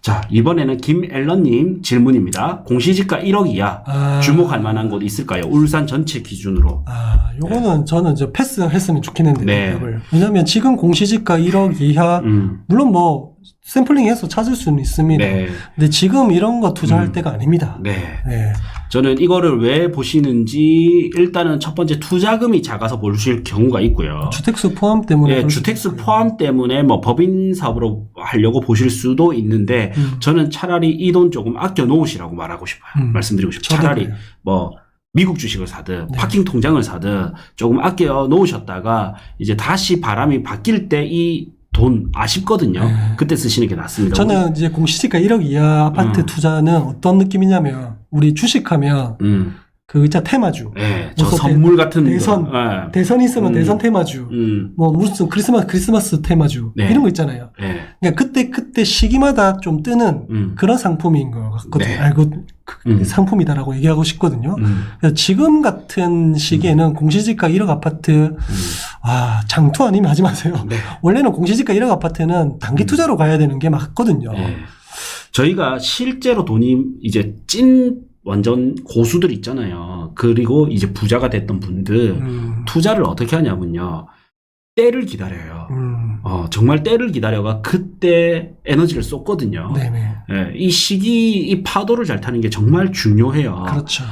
자, 이번에는 김앨런님 질문입니다. 공시지가 1억 이하 아, 주목할 만한 곳 있을까요? 울산 전체 기준으로. 아, 요거는 저는 이제 패스했으면 좋겠는데 네. 왜냐면 지금 공시지가 1억 이하 음. 물론 뭐 샘플링해서 찾을 수는 있습니다. 네. 근데 지금 이런 거 투자할 음. 때가 아닙니다. 네. 네. 저는 이거를 왜 보시는지 일단은 첫 번째 투자금이 작아서 보실 경우가 있고요. 주택수 포함 때문에 수도 주택수. 포함 때문에 뭐 법인 사업으로 하려고 보실 수도 있는데 음. 저는 차라리 이 돈 조금 아껴 놓으시라고 말하고 싶어요. 음. 말씀드리고 싶어요. 차라리 그래요. 뭐 미국 주식을 사든 네. 파킹 통장을 사든 조금 아껴 놓으셨다가 이제 다시 바람이 바뀔 때이 돈 아쉽거든요. 네. 그때 쓰시는 게 낫습니다. 저는 이제 공시지가 1억 이하 아파트 음. 투자는 어떤 느낌이냐면 우리 주식하면 음, 그 있잖아 테마주 예, 저 선물 같은 대선. 거. 예. 대선 있으면 음. 대선 테마주 음, 뭐 무슨 크리스마스 크리스마스 테마주 네. 이런 거 있잖아요. 예, 그러니까 그때 그때 시기마다 좀 뜨는 음, 그런 상품인 것 같거든요. 네. 알고 그 음. 상품이다라고 얘기하고 싶거든요. 음, 지금 같은 시기에는 공시지가 1억 아파트 음. 아 장투 아니면 하지 마세요. 네. 원래는 공시지가 1억 아파트는 단기 음. 투자로 가야 되는 게 맞거든요. 예. 저희가 실제로 돈이 이제 찐 완전 고수들 있잖아요. 그리고 이제 부자가 됐던 분들 음, 투자를 어떻게 하냐면요. 때를 기다려요. 음, 어, 정말 때를 기다려가 그때 에너지를 쏟거든요. 네네. 예, 이 시기, 이 파도를 잘 타는 게 정말 중요해요. 그렇죠.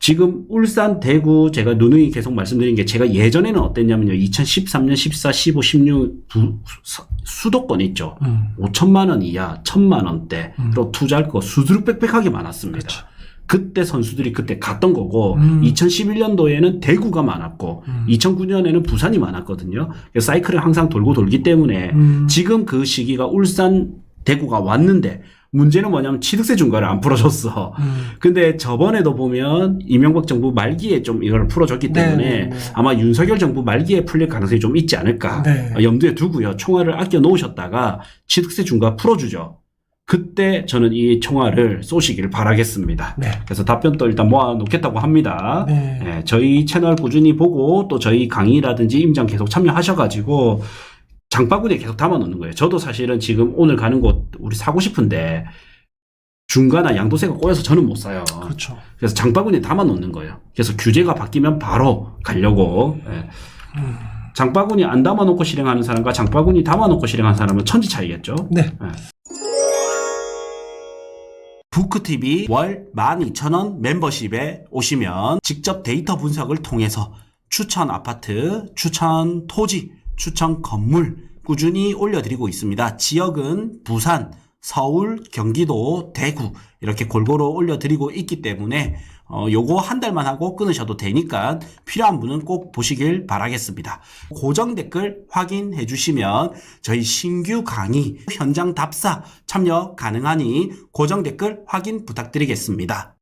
지금 울산, 대구 제가 누누이 계속 말씀드린 게 제가 예전에는 어땠냐면요. 2013년, 14, 15, 16 부, 수- 수도권 있죠. 음, 5천만 원 이하, 천만 원대로 음. 투자할 거 수두룩 빽빽하게 많았습니다. 그렇죠. 그때 선수들이 그때 갔던 거고 음. 2011년도에는 대구가 많았고 음. 2009년에는 부산이 많았거든요. 사이클은 항상 돌고 돌기 때문에 음, 지금 그 시기가 울산, 대구가 왔는데 문제는 뭐냐면 취득세 중과를 안 풀어줬어. 음, 근데 저번에도 보면 이명박 정부 말기에 좀 이걸 풀어줬기 네, 때문에 네, 네. 아마 윤석열 정부 말기에 풀릴 가능성이 좀 있지 않을까 네. 어, 염두에 두고요. 총알을 아껴 놓으셨다가 취득세 중과 풀어주죠. 그때 저는 이 총알을 쏘시길 바라겠습니다. 네. 그래서 답변도 일단 모아 놓겠다고 합니다. 네. 예, 저희 채널 꾸준히 보고 또 저희 강의라든지 임장 계속 참여하셔가지고 장바구니에 계속 담아 놓는 거예요. 저도 사실은 지금 오늘 가는 곳 우리 사고 싶은데 중가나 양도세가 꼬여서 저는 못 사요. 그렇죠. 그래서 장바구니에 담아 놓는 거예요. 그래서 규제가 바뀌면 바로 가려고. 예. 음, 장바구니 안 담아 놓고 실행하는 사람과 장바구니 담아 놓고 실행하는 사람은 천지 차이겠죠. 네. 부크TV 월 12,000원 멤버십에 오시면 직접 데이터 분석을 통해서 추천 아파트, 추천 토지, 추천 건물 꾸준히 올려드리고 있습니다. 지역은 부산, 서울, 경기도, 대구 이렇게 골고루 올려드리고 있기 때문에 어, 요거 한 달만 하고 끊으셔도 되니까 필요한 분은 꼭 보시길 바라겠습니다. 고정 댓글 확인해 주시면 저희 신규 강의 현장 답사 참여 가능하니 고정 댓글 확인 부탁드리겠습니다.